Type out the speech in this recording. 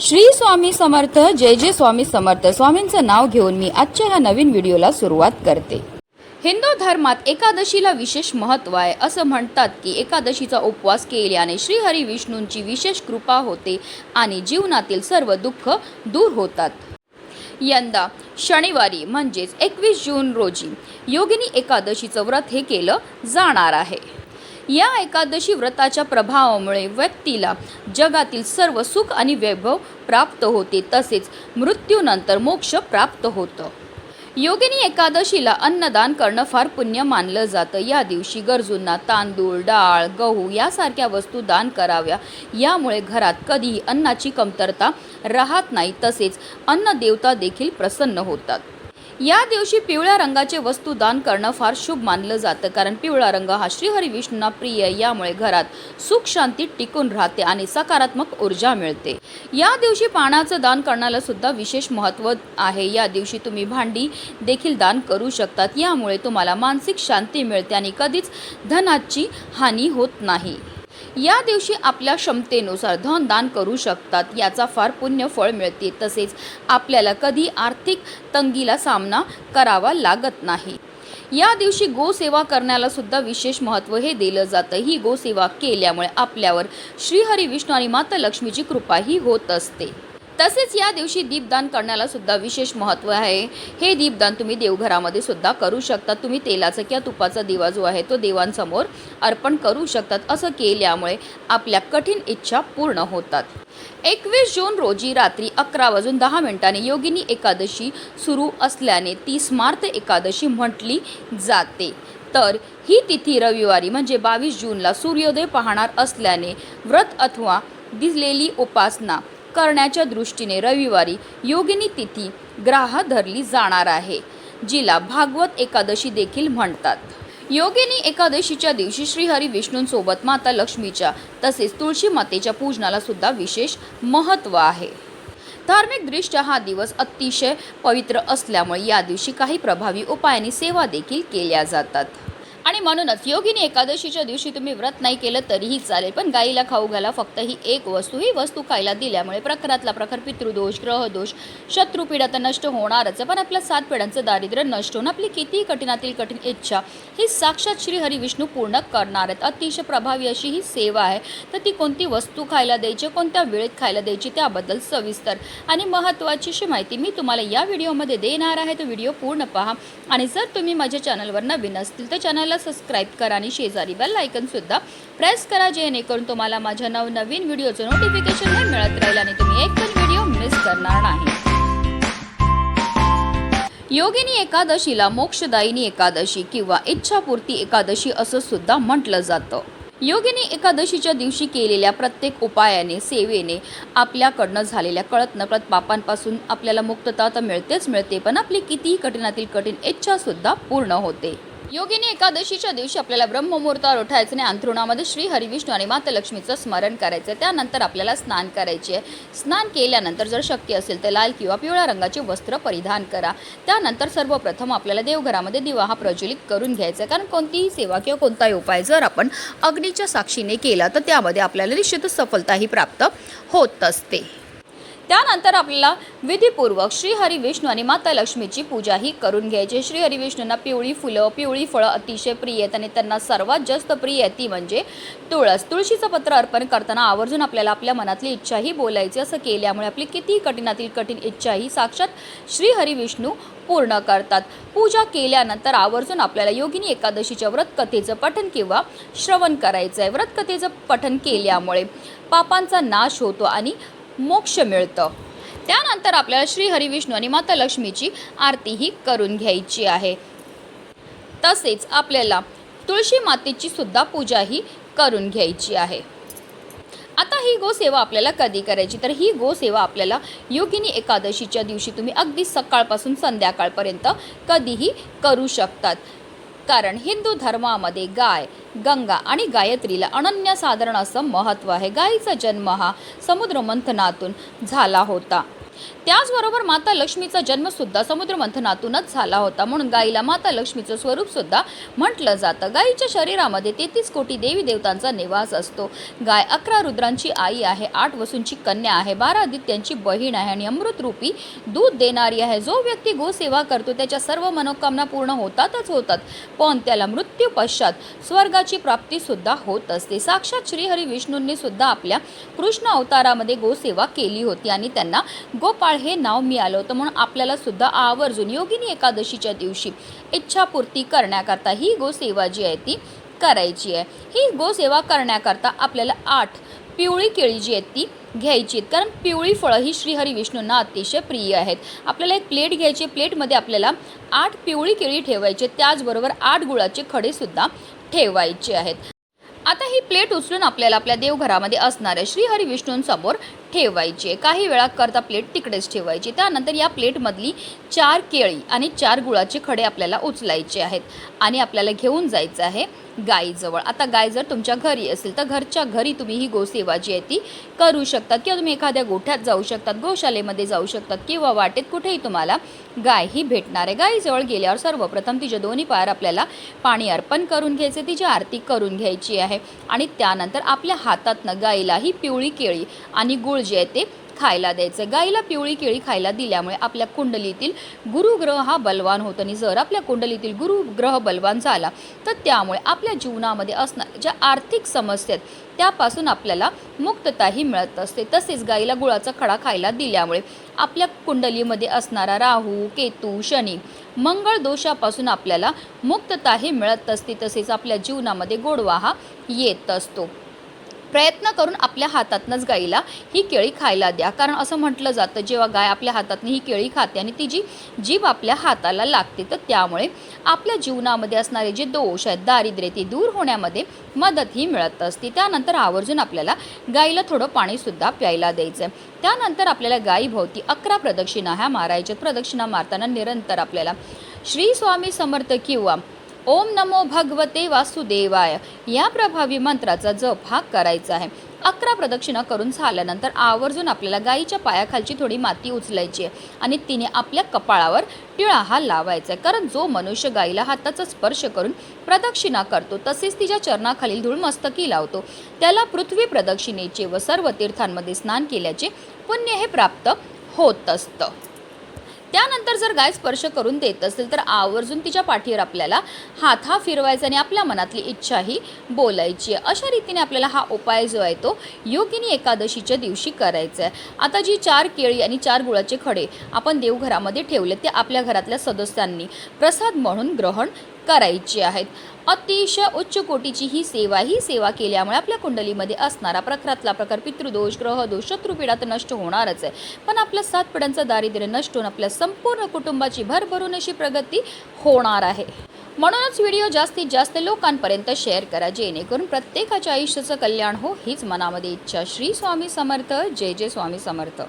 श्री स्वामी समर्थ जय जय स्वामी समर्थ. स्वामींचं नाव घेऊन मी आजच्या ह्या नवीन व्हिडिओला सुरुवात करते. हिंदू धर्मात एकादशीला विशेष महत्त्व आहे. असं म्हणतात की एकादशीचा उपवास केल्याने श्रीहरी विष्णूंची विशेष कृपा होते आणि जीवनातील सर्व दुःख दूर होतात. यंदा शनिवारी म्हणजेच एकवीस जून रोजी योगिनी एकादशीचं व्रत हे केलं जाणार आहे. या एकादशी व्रताच्या प्रभावामुळे व्यक्तीला जगातील सर्व सुख आणि वैभव प्राप्त होते. तसेच मृत्यूनंतर मोक्ष प्राप्त होतं. योगिनी एकादशीला अन्नदान करणं फार पुण्य मानलं जातं. या दिवशी गरजूंना तांदूळ डाळ गहू यासारख्या वस्तू दान कराव्या. यामुळे घरात कधीही अन्नाची कमतरता राहत नाही. तसेच अन्न देवता देखील प्रसन्न होतात. या दिवशी पिवळ्या रंगाचे वस्तू दान करणं फार शुभ मानलं जातं कारण पिवळा रंग हा श्रीहरी विष्णूंना प्रिय यामुळे घरात सुख शांती टिकून राहते आणि सकारात्मक ऊर्जा मिळते. या दिवशी पाण्याचं दान करण्याला सुद्धा विशेष महत्त्व आहे. या दिवशी तुम्ही भांडी देखील दान करू शकतात. यामुळे तुम्हाला मानसिक शांती मिळते आणि कधीच धनाची हानी होत नाही. या दिवशी आपल्या क्षमतेनुसार धनदान करू शकतात. याचा फार पुण्य फळ मिळते. तसेच आपल्याला कधी आर्थिक तंगीला सामना करावा लागत नाही. या दिवशी गोसेवा करण्याला सुद्धा विशेष महत्त्व हे दिलं जातं. ही गोसेवा केल्यामुळे आपल्यावर श्रीहरी विष्णू आणि माता लक्ष्मीची कृपाही होत असते. तसेच या दिवशी दीपदान करण्याला सुद्धा विशेष महत्त्व आहे. हे दीपदान तुम्ही देवघरामध्ये सुद्धा करू शकता. तुम्ही तेलाचा किंवा तुपाचा दिवा जो आहे तो देवांसमोर अर्पण करू शकतात. असं केल्यामुळे आपल्या कठीण इच्छा पूर्ण होतात. एकवीस जून रोजी रात्री अकरा वाजून दहा मिनिटांनी योगिनी एकादशी सुरू असल्याने ती स्मार्त एकादशी म्हटली जाते. तर ही तिथी रविवारी म्हणजे बावीस जूनला सूर्योदय पाहणार असल्याने व्रत अथवा दिसलेली उपासना करण्याच्या दृष्टीने रविवारी योगिनी तिथी ग्राह धरली जाणार आहे जिला भागवत एकादशी देखील म्हणतात. योगिनी एकादशीच्या दिवशी श्रीहरी विष्णूंसोबत माता लक्ष्मीच्या तसेच तुळशी मातेच्या पूजनाला सुद्धा विशेष महत्त्व आहे. धार्मिकदृष्ट्या हा दिवस अतिशय पवित्र असल्यामुळे या दिवशी काही प्रभावी उपायांनी सेवा देखील केल्या जातात. आणि म्हणूनच योगिनी एकादशीच्या दिवशी तुम्ही व्रत नाही केलं तरीही चालेल. पण गाईला खाऊ घाला फक्त ही एक वस्तू ही वस्तू खायला दिल्यामुळे प्रखरातला प्रखर पितृदोष ग्रहदोष शत्रुपीडा तर नष्ट होणारच. पण आपल्या सात पिढ्यांचं दारिद्र्य नष्ट होऊन आपली किती कठीणातील कठीण इच्छा ही साक्षात श्री हरी विष्णू पूर्ण करणार आहेत अतिशय प्रभावी अशी ही सेवा आहे. तर ती कोणती वस्तू खायला द्यायची कोणत्या वेळेत खायला द्यायची त्याबद्दल सविस्तर आणि महत्त्वाची अशी माहिती मी तुम्हाला या व्हिडिओमध्ये देणार आहे. तो व्हिडिओ पूर्ण पहा. आणि जर तुम्ही माझ्या चॅनलवर नवीन असतील तर चॅनलला सबस्क्राईब करा आणि शेजारी बेल सुद्धा प्रेस करा जेणेकरून तुम्हाला माझ्या नवनवीन व्हिडिओचं नोटिफिकेशन हे मिळत राहील आणि तुम्ही एक पण व्हिडिओ मिस करणार नाही. योगिनी एकादशीला मोक्षदायिनी एकादशी किंवा इच्छापूर्ती एकादशी असं सुद्धा म्हटलं जातं. योगिनी एकादशीच्या दिवशी केलेल्या प्रत्येक उपायाने सेवेने आपल्याकडनं झालेल्या कळत नकळत पापांपासून आपल्याला मुक्तता तर मिळतेच मिळते पण आपली कितीही कठीणातील कठीण इच्छासुद्धा पूर्ण होते. योगिनी एकादशीच्या दिवशी आपल्याला ब्रह्ममुहूर्तावर उठायचं आणि अंथरुणामध्ये श्री हरिविष्णू आणि माता लक्ष्मीचं स्मरण करायचं आहे त्यानंतर आपल्याला स्नान करायचे आहे स्नान केल्यानंतर जर शक्य असेल तर लाल किंवा पिवळ्या रंगाचे वस्त्र परिधान करा. त्यानंतर सर्वप्रथम आपल्याला देवघरामध्ये दिवा हा प्रज्वलित करून घ्यायचा आहे. कारण कोणतीही सेवा किंवा कोणताही उपाय जर आपण अग्नीच्या साक्षीने केला तर त्यामध्ये आपल्याला निश्चितच सफलताही प्राप्त होत असते. त्यानंतर आपल्याला विधीपूर्वक श्री विष्णू आणि माता लक्ष्मीची पूजाही करून घ्यायची. श्री विष्णूंना पिवळी फुलं पिवळी फळं अतिशय प्रिय आहेत आणि त्यांना सर्वात जास्त प्रिय आहे ती म्हणजे तुळस. तुळशीचं पत्र अर्पण करताना आवर्जून आपल्याला आपल्या मनातली इच्छाही बोलायची असं केल्यामुळे आपली किती कठीणातील कठीण इच्छाही साक्षात श्री विष्णू पूर्ण करतात. पूजा केल्यानंतर आवर्जून आपल्याला योगिनी एकादशीच्या व्रतकथेचं पठन किंवा श्रवण करायचं आहे व्रतकथेचं पठन केल्यामुळे पापांचा नाश होतो आणि मोक्ष मिळतं. त्यानंतर आपल्याला श्री हरिविष्णू आणि माता लक्ष्मीची आरतीही करून घ्यायची आहे. तसेच आपल्याला तुळशी मातेची सुद्धा पूजाही करून घ्यायची आहे. आता ही गोसेवा आपल्याला कधी करायची? तर ही गोसेवा आपल्याला योगिनी एकादशीच्या दिवशी तुम्ही अगदी सकाळपासून संध्याकाळपर्यंत कधीही करू शकतात. कारण हिंदू धर्मामध्ये गाय गंगा आणि गायत्रीला अनन्यसाधारण असं महत्त्व आहे. गायीचा जन्म हा समुद्र मंथनातून झाला होता. त्याचबरोबर माता लक्ष्मीचा जन्म सुद्धा समुद्र मंथनातूनच झाला होता. म्हणून गायीला माता लक्ष्मीचं स्वरूप सुद्धा म्हटलं जातं. गायीच्या शरीरामध्ये तेहतीस कोटी देवी देवतांचा निवास असतो. गाय अकरा रुद्रांची आई आहे आठ वसूंची कन्या आहे बारा आदित्यांची बहीण आहे आणि अमृतरूपी दूध देणारी आहे. जो व्यक्ती गोसेवा करतो त्याच्या सर्व मनोकामना पूर्ण होतातच होतात. पण त्याला मृत्यू पश्चात स्वर्गाची प्राप्ती सुद्धा होत असते. साक्षात श्रीहरी विष्णूंनी सुद्धा आपल्या कृष्ण अवतारामध्ये गोसेवा केली होती आणि त्यांना गो गोपाळ हे नाव मिळालं होतं म्हणून आपल्याला सुद्धा आवर्जून योगिनी एकादशीच्या दिवशी इच्छापूर्ती करण्याकरता ही गोसेवा जी आहे ती करायची आहे. ही गोसेवा करण्याकरता आपल्याला आठ पिवळी केळी जी आहेत ती घ्यायची आहेत. कारण पिवळी फळं ही श्रीहरी विष्णूंना अतिशय प्रिय आहेत. आपल्याला एक प्लेट घ्यायची आहे. प्लेटमध्ये आपल्याला आठ पिवळी केळी ठेवायची त्याचबरोबर आठ गुळाचे खडेसुद्धा ठेवायचे आहेत. आता ही प्लेट उचलून आपल्याला आपल्या देवघरामध्ये असणाऱ्या श्रीहरी विष्णूंसमोर ठेवायची. आहे काही वेळा करता प्लेट तिकडेच ठेवायची. त्यानंतर या प्लेटमधली चार केळी आणि चार गुळाचे खडे आपल्याला उचलायचे आहेत आणि आपल्याला घेऊन जायचं आहे गायीजवळ आता गाय जर तुमच्या घरी असेल तर घरच्या घरी तुम्ही ही गोसेवा जी आहे ती करू शकतात किंवा तुम्ही एखाद्या गोठ्यात जाऊ शकतात गोशालेमध्ये जाऊ शकतात किंवा वाटेत कुठेही तुम्हाला गाय ही भेटणार आहे. गायीजवळ गेल्यावर सर्वप्रथम तिच्या दोन्ही पायावर आपल्याला पाणी अर्पण करून घ्यायचे तिची आरती करून घ्यायची आहे आणि त्यानंतर आपल्या हातातनं गाईला ही पिवळी केळी आणि गुळ जे आहे ते खायला द्यायचं. गाईला पिवळी केळी खायला दिल्यामुळे आपल्या कुंडलीतील गुरुग्रह हा बलवान होतो आणि जर आपल्या कुंडलीतील गुरुग्रह बलवान झाला तर त्यामुळे आपल्या जीवनामध्ये असणाऱ्या ज्या आर्थिक समस्या आहेत त्यापासून आपल्याला मुक्तताही मिळत असते. तसेच गाईला गुळाचा खडा खायला दिल्यामुळे आपल्या कुंडलीमध्ये असणारा राहू केतू शनी मंगळ दोषापासून आपल्याला मुक्तताही मिळत असते. तसेच आपल्या जीवनामध्ये गोडवा हा येत असतो. प्रयत्न करून आपल्या हातातनंच गाईला ही केळी खायला द्या. कारण असं म्हटलं जातं जेव्हा गाय आपल्या हातातनं ही केळी खाते आणि तिची जीभ आपल्या हाताला लागते तर त्यामुळे आपल्या जीवनामध्ये असणारे जे दोष आहेत दारिद्र्य ते दूर होण्यामध्ये मदत ही मिळत असते. त्यानंतर आवर्जून आपल्याला गाईला थोडं पाणीसुद्धा प्यायला द्यायचं आहे त्यानंतर आपल्याला गायीभोवती अकरा प्रदक्षिणा ह्या मारायच्या प्रदक्षिणा मारताना निरंतर आपल्याला श्री स्वामी समर्थ किंवा ओम नमो भगवते वासुदेवाय. या प्रभावी मंत्राचा जप हा करायचा आहे. अकरा प्रदक्षिणा करून झाल्यानंतर आवर्जून आपल्याला गाईच्या पायाखालची थोडी माती उचलायची आहे आणि तिने आपल्या कपाळावर टिळा हा लावायचा आहे. कारण जो मनुष्य गाईला हाताचा स्पर्श करून प्रदक्षिणा करतो तसेच तिच्या चरणाखालील धूळ मस्तकी लावतो. त्याला पृथ्वी प्रदक्षिणेचे व सर्व तीर्थांमध्ये स्नान केल्याचे पुण्य हे प्राप्त होत असतं. त्यानंतर जर गाय स्पर्श करून देत असेल तर आवर्जून तिच्या पाठीवर आपल्याला हात हा फिरवायचा आणि आपल्या मनातली इच्छाही बोलायची आहे. अशा रीतीने आपल्याला हा उपाय जो आहे तो योगिनी एकादशीच्या दिवशी करायचा आहे. आता जी चार केळी आणि चार गुळाचे खडे आपण देवघरामध्ये ठेवले ते आपल्या घरातल्या सदस्यांनी प्रसाद म्हणून ग्रहण करायचे आहेत. अतिशय उच्च कोटीची ही सेवा ही सेवा केल्यामुळे आपल्या कुंडलीमध्ये असणारा प्रखरातला प्रकार पितृदोष ग्रहदोष शत्रुपीडा तर नष्ट होणारच आहे. पण आपल्या सात पिढ्यांचं दारिद्र्य नष्ट होऊन आपल्या संपूर्ण कुटुंबाची भरभरून अशी प्रगती होणार आहे. म्हणूनच व्हिडिओ जास्तीत जास्त लोकांपर्यंत शेअर करा जेणेकरून प्रत्येकाच्या आयुष्याचं कल्याण हो हीच मनामध्ये इच्छा. श्री स्वामी समर्थ. जय जय स्वामी समर्थ.